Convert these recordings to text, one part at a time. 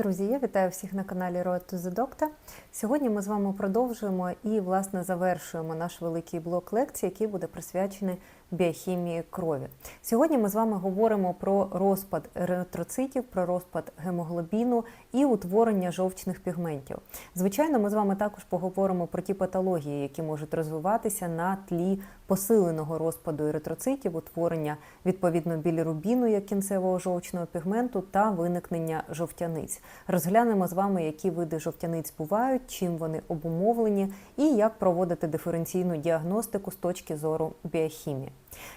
Друзі, я вітаю всіх на каналі Road to the Doctor. Сьогодні ми з вами продовжуємо і, власне, завершуємо наш великий блок лекцій, який буде присвячений біохімії крові. Сьогодні ми з вами говоримо про розпад еритроцитів, про розпад гемоглобіну і утворення жовчних пігментів. Звичайно, ми з вами також поговоримо про ті патології, які можуть розвиватися на тлі посиленого розпаду еритроцитів, утворення відповідно білірубіну як кінцевого жовчного пігменту та виникнення жовтяниць. Розглянемо з вами, які види жовтяниць бувають, чим вони обумовлені і як проводити диференційну діагностику з точки зору біохімії.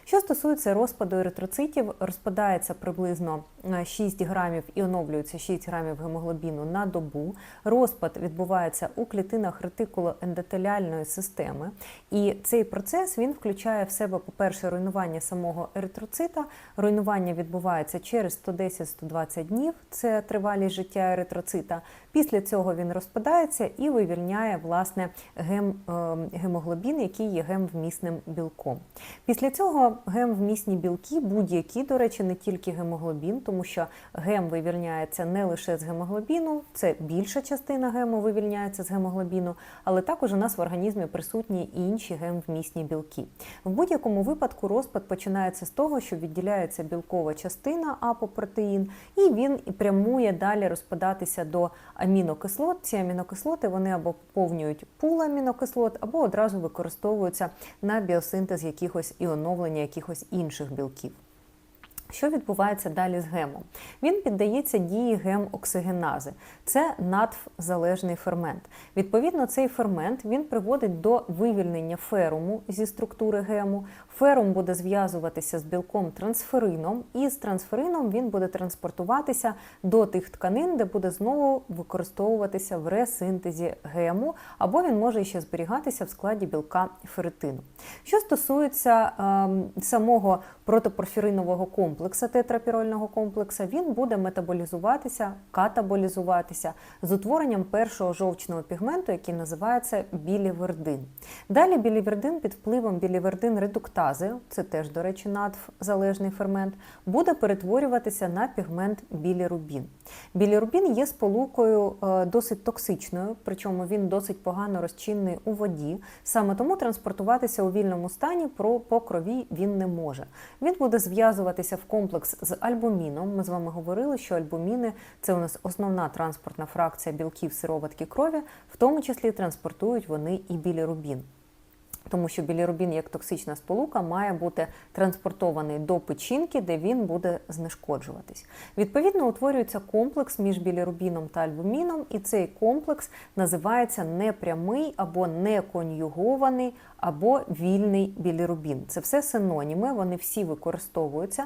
Що стосується розпаду еритроцитів, розпадається приблизно 6 грамів і оновлюється 6 грамів гемоглобіну на добу. Розпад відбувається у клітинах ретикулоендотеліальної системи, і цей процес він включає в себе, по-перше, руйнування самого еритроцита. Руйнування відбувається через 110-120 днів. Це тривалість життя еритроцита. Після цього він розпадається і вивільняє власне гем, гемоглобін, який є гемвмісним білком. Після цього гемвмісні білки, будь-які, до речі, не тільки гемоглобін, тому що гем вивільняється не лише з гемоглобіну, це більша частина гему вивільняється з гемоглобіну, але також у нас в організмі присутні і інші гемвмісні білки. В будь-якому випадку розпад починається з того, що відділяється білкова частина апопротеїн, і він прямує далі розпадатися до амінокислот. Ці амінокислоти вони або поповнюють пул амінокислот, або одразу використовуються на біосинтез якихось і оновлення якихось інших білків. Що відбувається далі з гемом? Він піддається дії гемоксигенази. Це надфзалежний фермент. Відповідно, цей фермент він приводить до вивільнення феруму зі структури гему. Ферум буде зв'язуватися з білком трансферином, і з трансферином він буде транспортуватися до тих тканин, де буде знову використовуватися в ресинтезі гему, або він може ще зберігатися в складі білка ферритину. Що стосується е, самого протопорфіринового комплексу, тетрапірольного комплексу, він буде метаболізуватися, катаболізуватися з утворенням першого жовчного пігменту, який називається білівердин. Далі білівердин під впливом білівердин редуктази, це теж, до речі, надзалежний фермент, буде перетворюватися на пігмент білірубін. Білірубін є сполукою досить токсичною, причому він досить погано розчинний у воді. Саме тому транспортуватися у вільному стані по крові він не може. Він буде зв'язуватися в комплекс з альбуміном. Ми з вами говорили, що альбуміни це у нас основна транспортна фракція білків сироватки крові, в тому числі транспортують вони і білірубін. Тому що білірубін як токсична сполука має бути транспортований до печінки, де він буде знешкоджуватись. Відповідно, утворюється комплекс між білірубіном та альбуміном, і цей комплекс називається непрямий або неконюгований, або вільний білірубін. Це все синоніми, вони всі використовуються.